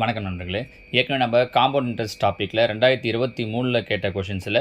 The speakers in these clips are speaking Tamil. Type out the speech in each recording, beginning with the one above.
வணக்கம் நண்பர்களே. ஏற்கனவே நம்ம காம்பவுண்ட் இன்ட்ரெஸ்ட் டாப்பிக்கில் ரெண்டாயிரத்தி இருபத்தி மூணில் கேட்ட கொஷின்ஸில்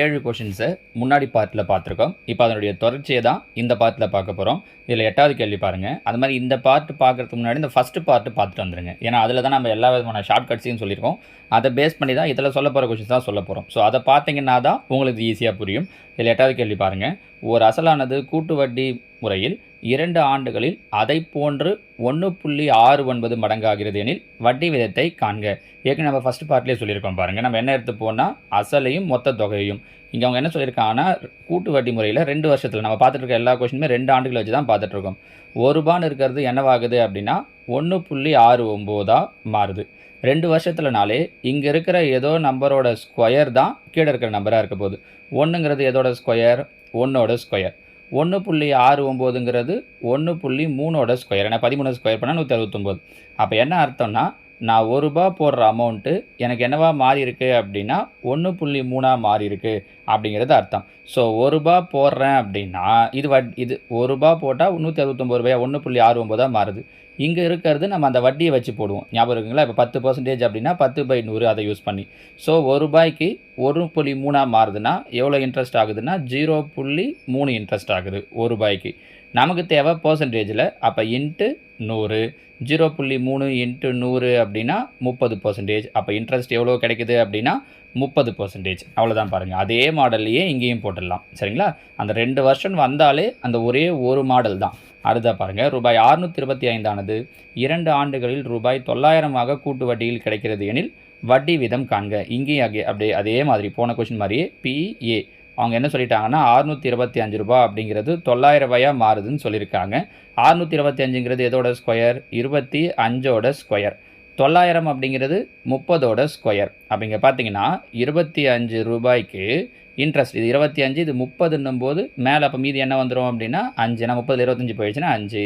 ஏழு கொஷின்ஸை முன்னாடி பார்ட்டில் பார்த்துருக்கோம். இப்போ அதனுடைய தொடர்ச்சியை தான் இந்த பார்ட்டில் பார்க்க போகிறோம் இதில் எட்டாவது கேள்வி பாருங்கள் அது மாதிரி இந்த பார்ட் பார்க்குறதுக்கு முன்னாடி இந்த ஃபஸ்ட்டு பார்ட்டு பார்த்துட்டு வந்துருங்க. ஏன்னா அதில் தான் நம்ம எல்லா விதமான ஷார்ட் கட்ஸையும் சொல்லியிருக்கோம். அதை பேஸ் பண்ணி தான் இதில் சொல்ல போகிற கொஷின்ஸ் தான் சொல்ல போகிறோம் ஸோ அதை பார்த்தீங்கன்னா தான் உங்களுக்கு ஈஸியாக புரியும். இதில் எட்டாவது கேள்வி பாருங்கள் ஒரு அசலானது கூட்டு வட்டி முறையில் இரண்டு ஆண்டுகளில் அதை போன்று ஒன்று புள்ளி ஆறு ஒன்பது மடங்காகிறது எனில் வட்டி விதத்தை காண்க. ஏற்கனவே நம்ம ஃபஸ்ட் பார்ட்லேயே சொல்லியிருக்கோம் பாருங்கள் நம்ம என்ன எடுத்து போனால் அசலையும் மொத்த தொகையும் தொகையையும் இங்கே அவங்க என்ன சொல்லியிருக்காங்கன்னா கூட்டு வட்டி முறையில் ரெண்டு வருஷத்தில் நம்ம பார்த்துட்டு இருக்க எல்லா கொஷினுமே ரெண்டு ஆண்டுகள் வச்சு தான் பார்த்துட்ருக்கோம் ஒரு ரூபான்னு இருக்கிறது என்னவாகுது அப்படின்னா ஒன்று புள்ளி ஆறு ஒம்போதாக மாறுது. ரெண்டு வருஷத்துலனாலே இங்கே இருக்கிற ஏதோ நம்பரோட ஸ்கொயர் தான் கீழே இருக்கிற நம்பராக இருக்க போகுது. ஒன்றுங்கிறது எதோட ஸ்கொயர் ஒன்னோட ஸ்கொயர் ஒன்று புள்ளி ஆறு ஒம்போதுங்கிறது ஒன்று புள்ளி மூணோட ஸ்கொயர் ஏன்னா பதிமூணு ஸ்கொயர் பண்ணால் நூற்றி அறுபத்தொம்போது. அப்போ என்ன அர்த்தம்னா நான் ஒரு ரூபா போடுற அமௌண்ட்டு எனக்கு என்னவா மாறி இருக்கு அப்படின்னா ஒன்று புள்ளி மூணாக மாறி இருக்கு அப்படிங்கிறது அர்த்தம். ஸோ ஒரு ரூபா போடுறேன் அப்படின்னா இது வட் இது ஒரு ரூபா போட்டால் நூற்றி அறுபத்தொம்பது ரூபாய்? ஒன்று புள்ளி ஆறு ஒம்பதாக மாறுது. இங்கே இருக்கிறது நம்ம அந்த வட்டியை வச்சு போடுவோம். ஞாபகம் இருக்குங்களா? இப்போ பத்து பர்சன்டேஜ் அப்படின்னா பத்து பை நூறு அதை யூஸ் பண்ணி. ஸோ ஒரு ரூபாய்க்கு ஒரு புள்ளி மூணாக மாறுதுன்னா எவ்வளோ இன்ட்ரெஸ்ட் ஆகுதுன்னா? ஜீரோ புள்ளி மூணு இன்ட்ரெஸ்ட் ஆகுது ஒரு ரூபாய்க்கு. நமக்கு தேவை பர்சன்டேஜில் அப்போ இன்ட்டு நூறு ஜீரோ புள்ளி மூணு இன்ட்டு நூறு அப்படின்னா முப்பது பர்சன்டேஜ் அப்போ இன்ட்ரெஸ்ட் எவ்வளோ கிடைக்குது அப்படின்னா முப்பது பர்சன்டேஜ் அவ்வளோதான் பாருங்கள் அதே மாடல்லையே இங்கேயும் போட்டுடலாம். சரிங்களா? அந்த ரெண்டு வருஷம் வந்தாலே அந்த ஒரே ஒரு மாடல் தான். அடுத்தா பாருங்கள் ரூபாய் அறுநூற்றி இருபத்தி ஐந்தானது இரண்டு ஆண்டுகளில் ரூபாய் தொள்ளாயிரமாக கூட்டு வட்டியில் கிடைக்கிறது எனில் வட்டி வீதம் காண்க. இங்கேயும் அங்கே அப்படியே அதே மாதிரி போன கொஷின் மாதிரியே பிஏ அவங்க என்ன சொல்லிட்டாங்கன்னா அறுநூற்றி இருபத்தி அஞ்சு ரூபா அப்படிங்கிறது தொள்ளாயிரம் ரூபாயாக மாறுதுன்னு சொல்லியிருக்காங்க. அறுநூற்றி இருபத்தி அஞ்சுங்கிறது எதோட ஸ்கொயர்? இருபத்தி அஞ்சோட ஸ்கொயர். தொள்ளாயிரம் அப்படிங்கிறது முப்பதோட ஸ்கொயர். அப்படிங்க பார்த்தீங்கன்னா இருபத்தி அஞ்சு ரூபாய்க்கு இன்ட்ரெஸ்ட் இது இருபத்தி அஞ்சு இது முப்பதுன்னும் போது மேலே அப்போ மீதி என்ன வந்துடும் அப்படின்னா அஞ்சு. நான் முப்பது இருபத்தஞ்சி போயிடுச்சுன்னா அஞ்சு.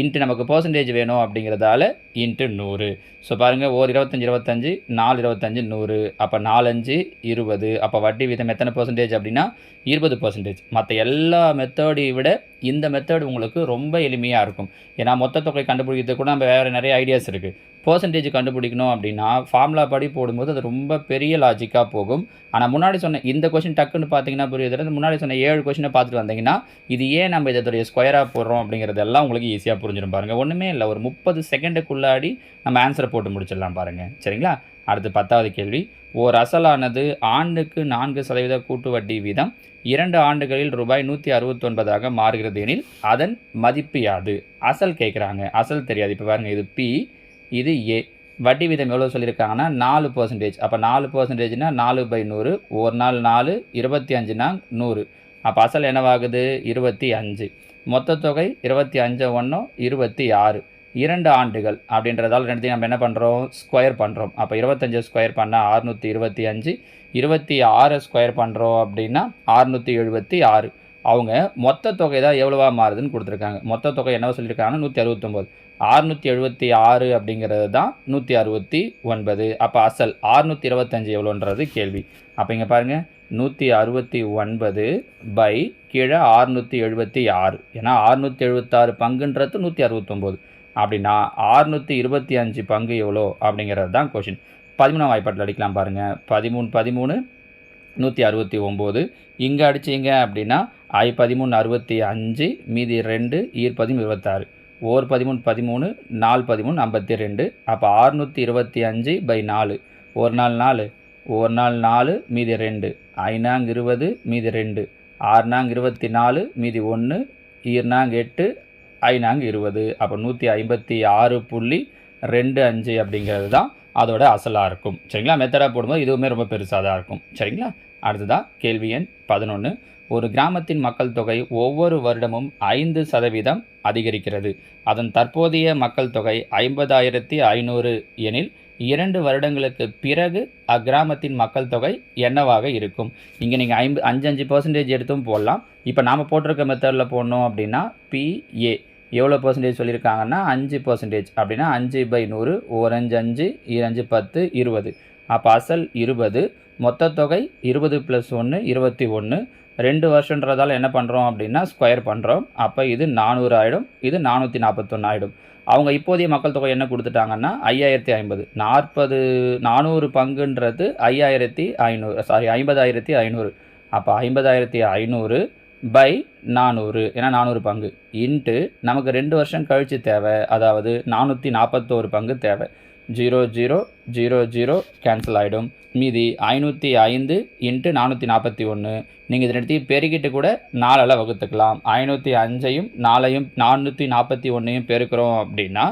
இன்ட்டு நமக்கு பர்சன்டேஜ் வேணும் அப்படிங்கிறதால இன்ட்டு நூறு. ஸோ பாருங்கள் ஒரு இருபத்தஞ்சி இருபத்தஞ்சி நாலு இருபத்தஞ்சி நூறு. அப்போ நாலஞ்சு இருபது. அப்போ வட்டி வீதம் எத்தனை பர்சன்டேஜ் அப்படின்னா இருபது பர்சன்டேஜ் மற்ற எல்லா மெத்தடையும் விட இந்த மெத்தட் உங்களுக்கு ரொம்ப எளிமையாக இருக்கும். ஏன்னா மொத்த தொகை கண்டுபிடிக்கிறது கூட நம்ம வேறு நிறைய ஐடியாஸ் இருக்குது பர்சன்டேஜ் கண்டுபிடிக்கணும் அப்படின்னா ஃபார்முலா படி போடும்போது அது ரொம்ப பெரிய லாஜிக்காக போகும். ஆனால் முன்னாடி சொன்ன இந்த கொஷின் டக்குன்னு பார்த்தீங்கன்னா புரியுது. முன்னாடி சொன்ன ஏழு கொஷினை பார்த்துட்டு வந்தீங்கன்னா இது ஏன் நம்ம இதோடைய ஸ்கொயராக போடுறோம் அப்படிங்கிறதெல்லாம் உங்களுக்கு ஈஸியாக புரிஞ்சிடும் பாருங்கள் ஒன்றுமே இல்லை. ஒரு முப்பது செகண்டுக்குள்ளாடி நம்ம ஆன்சரை போட்டு முடிச்சிடலாம் பாருங்கள் சரிங்களா? அடுத்து பத்தாவது கேள்வி. ஓர் அசலானது ஆண்டுக்கு நான்கு சதவீத கூட்டு வட்டி வீதம் இரண்டு ஆண்டுகளில் ரூபாய் நூற்றி அறுபத்தொன்பதாக மாறுகிறது எனில் அதன் மதிப்பு யாது? அசல் கேட்குறாங்க அசல் தெரியாது. இப்போ பாருங்கள் இது பி இது ஏ வட்டி வீதம் எவ்வளோ சொல்லியிருக்காங்கன்னா நாலு பர்சன்டேஜ் அப்போ நாலு பர்சன்டேஜ்னால் நாலு பை நூறு. ஒரு நாள் நாலு இருபத்தி அஞ்சுனா நூறு. அப்போ அசல் என்னவாகுது? இருபத்தி அஞ்சு. மொத்த தொகை இருபத்தி அஞ்சு ஒன்றும் இருபத்தி ஆறு. இரண்டு ஆண்டுகள் அப்படின்றதால் ரெண்டுத்தையும் நம்ம என்ன பண்ணுறோம் ஸ்கொயர் பண்ணுறோம் அப்போ இருபத்தஞ்சு ஸ்கொயர் பண்ணால் ஆறுநூற்றி இருபத்தி அஞ்சு. இருபத்தி ஆறு ஸ்கொயர் பண்ணுறோம் அப்படின்னா ஆறுநூற்றி எழுபத்தி ஆறு. அவங்க மொத்த தொகை தான் எவ்வளோவா மாறுதுன்னு கொடுத்துருக்காங்க. மொத்த தொகை என்ன சொல்லியிருக்காங்கன்னா நூற்றி அறுபத்தொம்போது. ஆறுநூற்றி எழுபத்தி ஆறு அப்படிங்கிறது தான் நூற்றி அறுபத்தி ஒன்பது. அப்போ அசல் ஆறுநூற்றி இருபத்தஞ்சி எவ்வளோன்றது கேள்வி. அப்போ இங்கே பாருங்கள் நூற்றி அறுபத்தி ஒன்பது பை கீழே ஆறுநூற்றி எழுபத்தி ஆறு. ஏன்னா அறுநூற்றி எழுபத்தாறு பங்குன்றது நூற்றி அறுபத்தொம்போது. அப்படின்னா ஆறுநூற்றி இருபத்தி அஞ்சு பங்கு எவ்வளோ அப்படிங்கிறது தான் கொஷின் பதிமூணாம் வாய்ப்பாட்டில் அடிக்கலாம் பாருங்கள் பதிமூணு பதிமூணு நூற்றி அறுபத்தி ஒம்பது. இங்கே அடிச்சிங்க அப்படின்னா ஐ பதிமூணு அறுபத்தி அஞ்சு மீதி ரெண்டு ஈர் பதிமூணு இருபத்தாறு. ஓர் பதிமூணு பதிமூணு நாலு பதிமூணு ஐம்பத்தி ரெண்டு. அப்போ ஆறுநூற்றி இருபத்தி அஞ்சு பை நாலு. ஒரு நாள் நாலு. ஒரு நாள் நாலு மீதி ரெண்டு. ஐநாங் இருபது மீதி ரெண்டு. ஆறுநாங் இருபத்தி நாலு மீதி ஒன்று ஈர்நாங் எட்டு ஐநாங் இருபது. அப்போ நூற்றி ஐம்பத்தி ஆறு புள்ளி ரெண்டு அஞ்சு அப்படிங்கிறது தான் அதோட அசலாக இருக்கும். சரிங்களா? மெத்தடாக போடும்போது இதுவுமே ரொம்ப பெருசாக தான் இருக்கும். சரிங்களா? அடுத்ததாக கேள்வி எண் பதினொன்று ஒரு கிராமத்தின் மக்கள் தொகை ஒவ்வொரு வருடமும் ஐந்து சதவீதம் அதிகரிக்கிறது. அதன் தற்போதைய மக்கள் தொகை ஐம்பதாயிரத்தி ஐநூறு எனில் இரண்டு வருடங்களுக்கு பிறகு அக்கிராமத்தின் மக்கள் தொகை என்னவாக இருக்கும்? இங்கே நீங்கள் ஐம்பது அஞ்சு அஞ்சு பர்சன்டேஜ் எடுத்தும் போடலாம். இப்போ நாம் போட்டிருக்க மெத்தடில் போடணும் அப்படின்னா பிஏ எவ்வளோ பர்சன்டேஜ் சொல்லியிருக்காங்கன்னா அஞ்சு பர்சன்டேஜ் அப்படின்னா அஞ்சு பை நூறு ஒரு அஞ்சு அஞ்சு இரஞ்சு பத்து இருபது. அப்போ அசல் இருபது மொத்த தொகை இருபது ப்ளஸ் ஒன்று இருபத்தி ஒன்று ரெண்டு வருஷன்றதால என்ன பண்ணுறோம் அப்படின்னா ஸ்கொயர் பண்ணுறோம் அப்போ இது நானூறு ஆகிடும் இது நானூற்றி நாற்பத்தொன்று ஆகிடும் அவங்க இப்போதைய மக்கள் தொகை என்ன கொடுத்துட்டாங்கன்னா ஐயாயிரத்தி ஐம்பது. நாற்பது நானூறு பங்குன்றது ஐயாயிரத்தி ஐநூறு சாரி ஐம்பதாயிரத்தி ஐநூறு. அப்போ ஐம்பதாயிரத்தி ஐநூறு பை நானூறு ஏன்னா நானூறு பங்கு. இன்ட்டு நமக்கு ரெண்டு வருஷம் கழித்து தேவை அதாவது நானூற்றி நாற்பத்தோரு பங்கு தேவை. Zero zero zero zero cancel ஆகிடும் மீதி ஐநூற்றி ஐந்து இன்ட்டு நானூற்றி நாற்பத்தி ஒன்று நீங்கள் இதை எடுத்து பெருக்கிட்டு கூட நாலால் வகுத்துக்கலாம். ஐநூற்றி அஞ்சையும் நாலையும் நானூற்றி நாற்பத்தி ஒன்றையும் பெருக்கிறோம் அப்படின்னா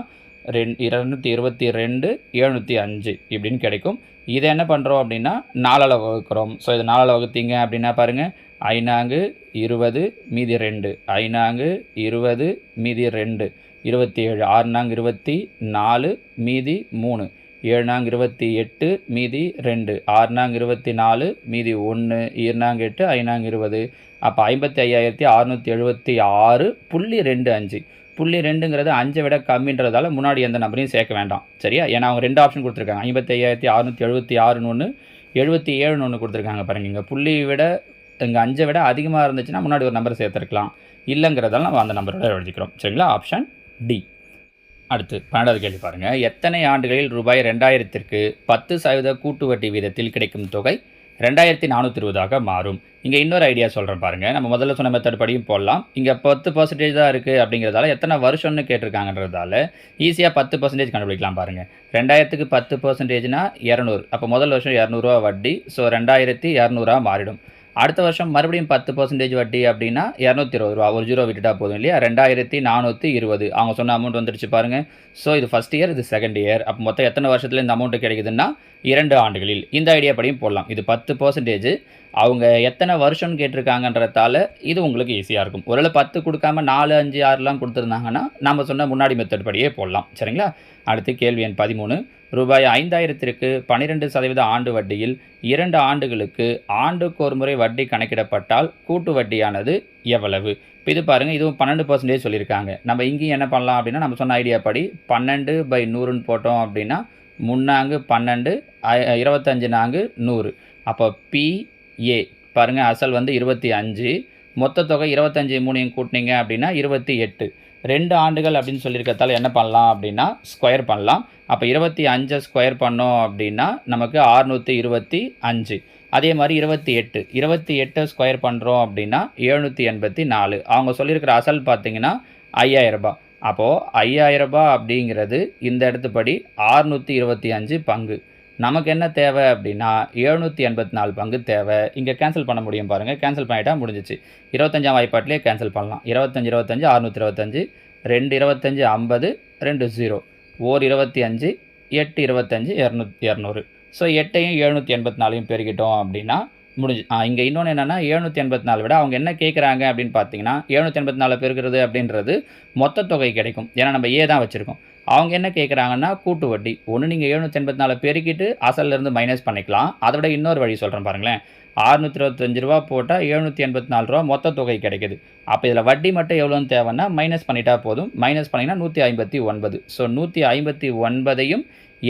ரெண் இரநூத்தி இருபத்தி ரெண்டு எழுநூற்றி அஞ்சு இப்படின்னு கிடைக்கும். இதை என்ன பண்ணுறோம் அப்படின்னா நாலால் வகுக்கிறோம். ஸோ இது நாலால் வகுத்தீங்க அப்படின்னா பாருங்கள் ஐநாங்கு இருபது மீதி ரெண்டு. ஐநாங்கு இருபது மீதி ரெண்டு. இருபத்தி ஏழு ஆறுநாங்கு இருபத்தி நாலு மீதி மூணு. ஏழுநாங்கு இருபத்தி எட்டு மீதி ரெண்டு. ஆறுநாங்க இருபத்தி நாலு மீதி ஒன்று ஈர்நாங்க எட்டு ஐநாங்க இருபது. அப்போ ஐம்பத்தி ஐயாயிரத்தி அறுநூற்றி எழுபத்தி ஆறு புள்ளி ரெண்டு அஞ்சு. புள்ளி ரெண்டுங்கிறது அஞ்சை விட கம்மின்றதால முன்னாடி எந்த நம்பரையும் சேர்க்க வேண்டாம். சரியா? ஏன்னா அவங்க ரெண்டு ஆப்ஷன் கொடுத்துருக்காங்க. ஐம்பத்தி ஐயாயிரத்தி அறுநூற்றி எழுபத்தி ஆறுன்னு ஒன்று எழுபத்தி ஏழுன்னு ஒன்று கொடுத்துருக்காங்க பாருங்க இங்கே புள்ளி விட இங்கே அஞ்சை விட அதிகமாக இருந்துச்சுன்னா முன்னாடி ஒரு நம்பர் சேர்த்துருக்கலாம். இல்லைங்கிறதால நம்ம அந்த நம்பரோட எழுதிக்கிறோம். சரிங்களா? ஆப்ஷன் டி அடுத்து பன்னெண்டாவது கேள்வி பாருங்கள் எத்தனை ஆண்டுகளில் ரூபாய் ரெண்டாயிரத்திற்கு பத்து சதவீத கூட்டு வட்டி வீதத்தில் கிடைக்கும் தொகை ரெண்டாயிரத்தி நானூற்றி இருபதாக மாறும்? இங்கே இன்னொரு ஐடியா சொல்கிறேன் பாருங்கள் நம்ம முதல்ல சொன்ன மெத்தட் படியும் போடலாம். இங்கே பத்து பர்சன்டேஜ் தான் இருக்குது அப்படிங்கிறதால எத்தனை வருஷம்னு கேட்டிருக்காங்கன்றதால ஈஸியாக பத்து பர்சன்டேஜ் கண்டுபிடிக்கலாம் பாருங்கள் ரெண்டாயிரத்துக்கு பத்து பர்சன்டேஜ்னால் இரநூறு. அப்போ முதல் வருஷம் இரநூறுவா வட்டி. ஸோ ரெண்டாயிரத்தி இரநூறுவா மாறிடும். அடுத்த வருஷம் மறுபடியும் பத்து பர்சன்டேஜ் வட்டி அப்படின்னா இரநூத்தி இருபது ரூபா. ஒரு ஜீரோ விட்டுட்டா போதும் இல்லையா? ரெண்டாயிரத்தி நானூற்றி இருபது. அவங்க சொன்ன அமௌண்ட் வந்துடுச்சு பாருங்கள் ஸோ இது ஃபஸ்ட் இயர் இது செகண்ட் இயர் அப்போ மொத்தம் எத்தனை வருஷத்தில் இந்த அமௌண்ட் கிடைக்குதுன்னா இரண்டு ஆண்டுகளில். இந்த ஐடியா படியும் போடலாம். இது பத்து பர்சன்டேஜ் அவங்க எத்தனை வருஷம்னு கேட்டிருக்காங்கன்றதால இது உங்களுக்கு ஈஸியாக இருக்கும். ஒருவேளை பத்து கொடுக்காம நாலு அஞ்சு ஆறுலாம் கொடுத்துருந்தாங்கன்னா நம்ம சொன்ன முன்னாடி மெத்தட் படியே போடலாம். சரிங்களா? அடுத்து கேள்வி எண் பதிமூணு. ரூபாய் ஐந்தாயிரத்திற்கு பன்னிரெண்டு சதவீத ஆண்டு வட்டியில் இரண்டு ஆண்டுகளுக்கு ஆண்டுக்கு ஒரு முறை வட்டி கணக்கிடப்பட்டால் கூட்டு வட்டியானது எவ்வளவு? இப்போ இது பாருங்கள் இதுவும் பன்னெண்டு பர்சன்டேஜ் சொல்லியிருக்காங்க. நம்ம இங்கேயும் என்ன பண்ணலாம் அப்படின்னா நம்ம சொன்ன ஐடியா படி பன்னெண்டு பை நூறுன்னு போட்டோம் அப்படின்னா முன்னாங்கு பன்னெண்டு ஐ- இருபத்தஞ்சு நான்கு நூறு. அப்போ பிஏ பாருங்கள் அசல் வந்து இருபத்தி அஞ்சு மொத்த தொகை இருபத்தஞ்சி மூணையும் கூட்டினீங்க அப்படின்னா இருபத்தி எட்டு. ரெண்டு ஆண்டுகள் அப்படின்னு சொல்லியிருக்கிறதால என்ன பண்ணலாம் அப்படின்னா ஸ்கொயர் பண்ணலாம். அப்போ இருபத்தி அஞ்சை ஸ்கொயர் பண்ணோம் அப்படின்னா நமக்கு ஆறுநூற்றி இருபத்தி அஞ்சு. அதே மாதிரி இருபத்தி எட்டு. இருபத்தி எட்டை ஸ்கொயர் பண்ணுறோம் அப்படின்னா எழுநூற்றி எண்பத்தி நாலு. அவங்க சொல்லியிருக்கிற அசல் பார்த்தீங்கன்னா ஐயாயிரரூபா அப்போது ஐயாயிரரூபா அப்படிங்கிறது இந்த இடத்துப்படி ஆறுநூற்றி இருபத்தி அஞ்சு பங்கு. நமக்கு என்ன தேவை அப்படின்னா எழுநூற்றி எண்பத்தி நாலு பங்கு தேவை. இங்கே கேன்சல் பண்ண முடியும் பாருங்கள் கேன்சல் பண்ணிட்டா முடிஞ்சிச்சு. இருபத்தஞ்சாம் வாய்ப்பாட்டிலே கேன்சல் பண்ணலாம். இருபத்தஞ்சி இருபத்தஞ்சு அறுநூற்றி இருபத்தஞ்சு ரெண்டு இருபத்தஞ்சு ஐம்பது ரெண்டு ஜீரோ ஓர் இருபத்தி அஞ்சு எட்டு இருபத்தஞ்சி இரநூத்தி இரநூறு. ஸோ எட்டையும் எழுநூற்றி எண்பத்தி நாலையும் பெருக்கிட்டோம் அப்படின்னா முடிஞ்சு இங்கே இன்னொன்று என்னென்னா எழுநூற்றி எண்பத்தி நாலு விட அவங்க என்ன கேட்குறாங்க அப்படின்னு பார்த்தீங்கன்னா எழுநூற்றி எண்பத்தி நாலு பெருக்கிறது அப்படின்றது மொத்த தொகை கிடைக்கும். ஏன்னா நம்ம ஏ தான் வச்சுருக்கோம். அவங்க என்ன கேட்குறாங்கன்னா கூட்டு வட்டி. ஒன்று நீங்கள் எழுநூற்றி எண்பத்தி நாலு பெருக்கிட்டு அசல்லேருந்து மைனஸ் பண்ணிக்கலாம். அதை விட இன்னொரு வழி சொல்கிறேன் பாருங்களேன். அறுநூற்றி இருபத்தஞ்சு ரூபா போட்டால் எழுநூற்றி எண்பத்தி நாலு ரூபா மொத்த தொகை கிடைக்குது. அப்போ இதில் வட்டி மட்டும் எவ்வளோன்னு தேவைன்னா மைனஸ் பண்ணிட்டா போதும். மைனஸ் பண்ணிங்கன்னா நூற்றி ஐம்பத்தி ஒன்பது ஸோ நூற்றி ஐம்பத்தி ஒன்பதையும்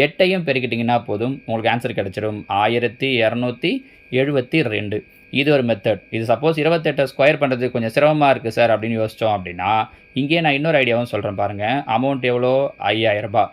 எட்டையும் பெருக்கிட்டிங்கன்னா போதும். உங்களுக்கு ஆன்சர் கிடச்சிடும் ஆயிரத்தி இரநூத்தி எழுபத்தி ரெண்டு. இது ஒரு மெத்தட் இது சப்போஸ் இருபத்தெட்டை ஸ்கொயர் பண்ணுறது கொஞ்சம் சிரமமாக இருக்குது சார் அப்படின்னு யோசித்தோம் அப்படின்னா இங்கேயே நான் இன்னொரு ஐடியாவும் சொல்கிறேன் பாருங்கள் அமௌண்ட் எவ்வளோ? ஐயாயிரரூபா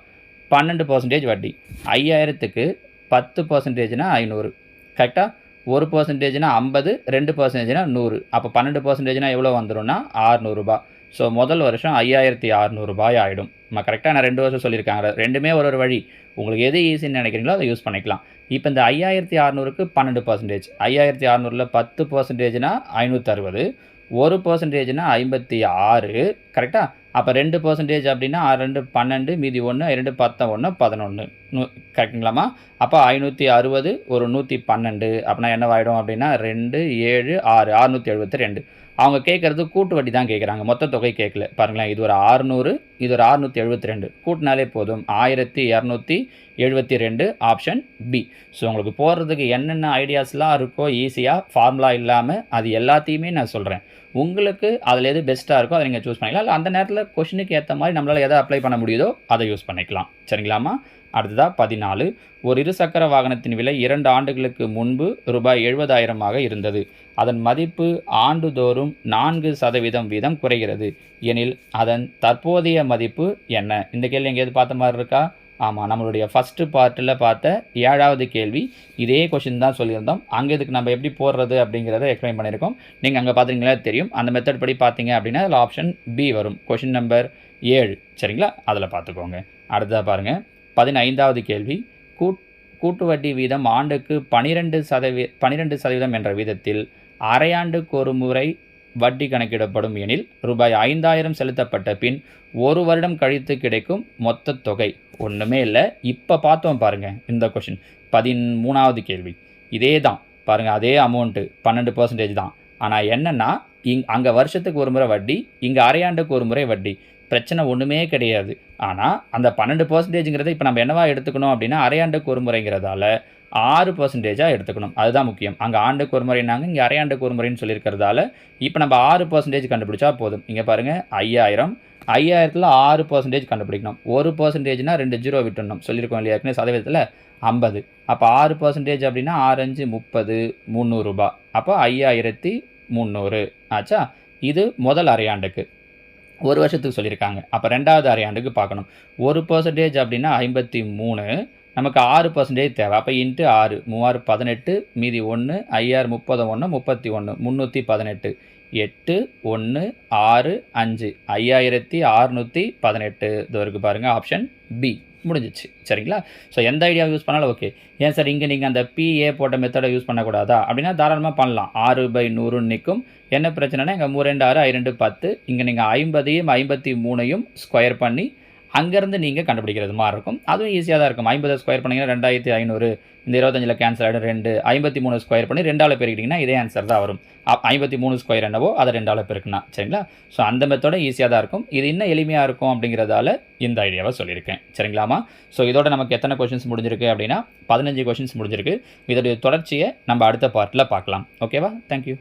பன்னெண்டு பர்சன்டேஜ் வட்டி. ஐயாயிரத்துக்கு பத்து பர்சன்டேஜ்னா ஐநூறு. கரெக்டாக ஒரு பர்சன்டேஜ்னா ஐம்பது ரெண்டு பர்சன்டேஜ்னா நூறு. அப்போ பன்னெண்டு பர்சன்டேஜ்னா எவ்வளோ வந்துடும்னா ஆறுநூறுபா ஸோ முதல் வருஷம் ஐயாயிரத்தி ஆறுநூறுபாய் ஆகிடும் நம்ம கரெக்டாக நான் ரெண்டு வருஷம் சொல்லியிருக்காங்க ரெண்டுமே ஒரு ஒரு வழி. உங்களுக்கு எது ஈஸின்னு நினைக்கிறீங்களோ அதை யூஸ் பண்ணிக்கலாம். இப்போ இந்த ஐயாயிரத்தி அறநூறுக்கு பன்னெண்டு பர்சன்டேஜ் ஐயாயிரத்தி அறநூறில் பத்து பர்சன்டேஜ்னா ஐநூற்றறுபது ஒரு பர்சன்டேஜ்னா ஐம்பத்தி ஆறு கரெக்டாக அப்போ ரெண்டு பர்சன்டேஜ் அப்படின்னா ரெண்டு பன்னெண்டு மீதி ஒன்று ரெண்டு பத்த ஒன்று பதினொன்று நூ கரெக்டுங்களாம்மா அப்போ ஐநூற்றி அறுபது ஒரு நூற்றி பன்னெண்டு. அப்படின்னா என்னவாயிடும் அப்படின்னா ரெண்டு ஏழு ஆறு அறுநூற்றி எழுபத்தி ரெண்டு. அவங்க கேட்குறது கூட்டு வட்டி தான் கேட்குறாங்க மொத்த தொகை கேட்கல பாருங்களேன் இது ஒரு ஆறுநூறு இது ஒரு அறுநூற்றி எழுபத்தி ரெண்டு. கூட்டினாலே போதும். ஆயிரத்தி இரநூத்தி எழுபத்தி ரெண்டு ஆப்ஷன் பி ஸோ உங்களுக்கு போடுறதுக்கு என்னென்ன ஐடியாஸ்லாம் இருக்கோ ஈஸியாக ஃபார்முலா இல்லாமல் அது எல்லாத்தையுமே நான் சொல்கிறேன் உங்களுக்கு அதில் எது பெஸ்ட்டாக இருக்கோ அதை நீங்கள் சூஸ் பண்ணிக்கலாம். இல்லை அந்த நேரத்தில் கொஷினுக்கு ஏற்ற மாதிரி நம்மளால் எதை அப்ளை பண்ண முடியுதோ அதை யூஸ் பண்ணிக்கலாம். சரிங்களாம்மா? அடுத்ததாக பதினாலு. ஒரு இருசக்கர வாகனத்தின் விலை இரண்டு ஆண்டுகளுக்கு முன்பு ரூபாய் எழுபதாயிரமாக இருந்தது. அதன் மதிப்பு ஆண்டுதோறும் நான்கு சதவீதம் வீதம் குறைகிறது. எனில் அதன் தற்போதைய மதிப்பு என்ன? இந்த கேள்வி எங்கேயாவது பார்த்த மாதிரி இருக்கா? ஆமாம் நம்மளுடைய ஃபஸ்ட்டு பார்ட்டில் பார்த்த ஏழாவது கேள்வி. இதே கொஷின் தான் சொல்லியிருந்தோம். அங்கே இதுக்கு நம்ம எப்படி போடுறது அப்படிங்கிறத எக்ஸ்பிளைன் பண்ணியிருக்கோம். நீங்கள் அங்கே பார்த்தீங்களா தெரியும். அந்த மெத்தட் படி பார்த்தீங்க அப்படின்னா அதில் ஆப்ஷன் பி வரும். கொஷின் நம்பர் ஏழு. சரிங்களா? அதில் பார்த்துக்கோங்க. அடுத்ததாக பாருங்கள் பதினைந்தாவது கேள்வி. கூட் கூட்டு வட்டி வீதம் ஆண்டுக்கு பனிரெண்டு சதவீ பனிரெண்டு சதவீதம் என்ற வீதத்தில் அரையாண்டுக்கு ஒரு முறை வட்டி கணக்கிடப்படும் எனில் ரூபாய் ஐந்தாயிரம் செலுத்தப்பட்ட பின் ஒரு வருடம் கழித்து கிடைக்கும் மொத்த தொகை. ஒன்றுமே இல்லை. இப்போ பார்த்தோம் பாருங்கள் இந்த கொஷின் பதிமூணாவது கேள்வி. இதே தான் பாருங்கள் அதே அமௌண்ட்டு பன்னெண்டு பர்சன்டேஜ் தான். ஆனால் என்னென்னா இங் அங்கே வருஷத்துக்கு ஒரு முறை வட்டி இங்கே அரையாண்டுக்கு ஒரு முறை வட்டி. பிரச்சனை ஒன்றுமே கிடையாது. ஆனால் அந்த பன்னெண்டு பர்சன்டேஜுங்கிறத இப்போ நம்ம என்னவா எடுத்துக்கணும் அப்படின்னா அரையாண்டுக்கு ஒரு முறைங்கிறதால ஆறு பர்சன்டேஜாக எடுத்துக்கணும். அதுதான் முக்கியம். அங்கே ஆண்டுக்கு ஒரு முறைனாங்க இங்கே அரையாண்டுக்கு ஒரு முறைன்னு சொல்லியிருக்கிறதால இப்போ நம்ம ஆறு பர்சன்டேஜ் கண்டுபிடிச்சா போதும். இங்கே பாருங்கள் ஐயாயிரம். ஐயாயிரத்தில் ஆறு பர்சன்டேஜ் கண்டுபிடிக்கணும். ஒரு பர்சன்டேஜ்னால் ரெண்டு ஜீரோ விட்டுடணும். சொல்லியிருக்கோம் இல்லையா? ஏற்கனவே சதவீதத்தில் ஐம்பது. அப்போ ஆறு பர்சன்டேஜ் அப்படின்னா ஆரஞ்சு முப்பது முந்நூறுரூபா அப்போ ஐயாயிரத்தி முந்நூறு. ஆச்சா? இது முதல் அரையாண்டுக்கு ஒரு வருஷத்துக்கு சொல்லியிருக்காங்க. அப்போ ரெண்டாவது அரையாண்டுக்கு பார்க்கணும். ஒரு பர்சன்டேஜ் அப்படின்னா ஐம்பத்தி மூணு நமக்கு ஆறு பர்சன்டேஜ் தேவை. அப்போ இன்ட்டு ஆறு மூவாறு பதினெட்டு மீதி ஒன்று ஐயாறு முப்பது ஒன்று முப்பத்தி ஒன்று முந்நூற்றி பதினெட்டு. எட்டு ஒன்று ஆறு அஞ்சு. ஐயாயிரத்தி அறுநூற்றி பதினெட்டு. இது வரைக்கும் பாருங்கள் ஆப்ஷன் பி முடிஞ்சிச்சு. சரிங்களா? ஸோ எந்த ஐடியா யூஸ் பண்ணாலும் ஓகே ஏன் சார் இங்கே நீங்கள் அந்த பிஏ போட்ட மெத்தடை யூஸ் பண்ணக்கூடாதா? அப்படின்னா தாராளமாக பண்ணலாம். ஆறு பை நூறுன்னு நிற்கும் என்ன பிரச்சனைனா இங்கே மூரெண்டு ஆறு ஐ ரெண்டு பத்து. இங்கே நீங்கள் ஐம்பதையும் ஐம்பத்தி மூணையும் ஸ்கொயர் பண்ணி அங்கேருந்து நீங்கள் கண்டுபிடிக்கிறது மாதிரி இருக்கும். அதுவும் ஈஸியாக தான் இருக்கும். ஐம்பது ஸ்கொயர் பண்ணிங்கன்னா ரெண்டாயிரத்தி ஐநூறு இந்த இருபத்தஞ்சில் கேன்சல் ஆகிடும் ரெண்டு ஐம்பத்தி மூணு ஸ்கொயர் பண்ணி ரெண்டாவில் பெருக்கிட்டிங்கன்னா இதே ஆன்சர் தான் வரும். ஐம்பத்தி மூணு ஸ்கொயர் என்னவோ அதை ரெண்டாவில் பெருக்குனா சரிங்களா? ஸோ அந்த மெத்தோட ஈஸியாக தான் இருக்கும். இது இன்னும் எளிமையாக இருக்கும் அப்படிங்கிறதால இந்த ஐடியாவை சொல்லியிருக்கேன். சரிங்களாமா? ஸோ இதோட நமக்கு எத்தனை கொஷின்ஸ் முடிஞ்சிருக்கு அப்படின்னா பதினஞ்சு கொஷின்ஸ் முடிஞ்சிருக்கு. இதோடைய தொடர்ச்சியை நம்ம அடுத்த பார்ட்டில் பார்க்கலாம். ஓகேவா தேங்க்யூ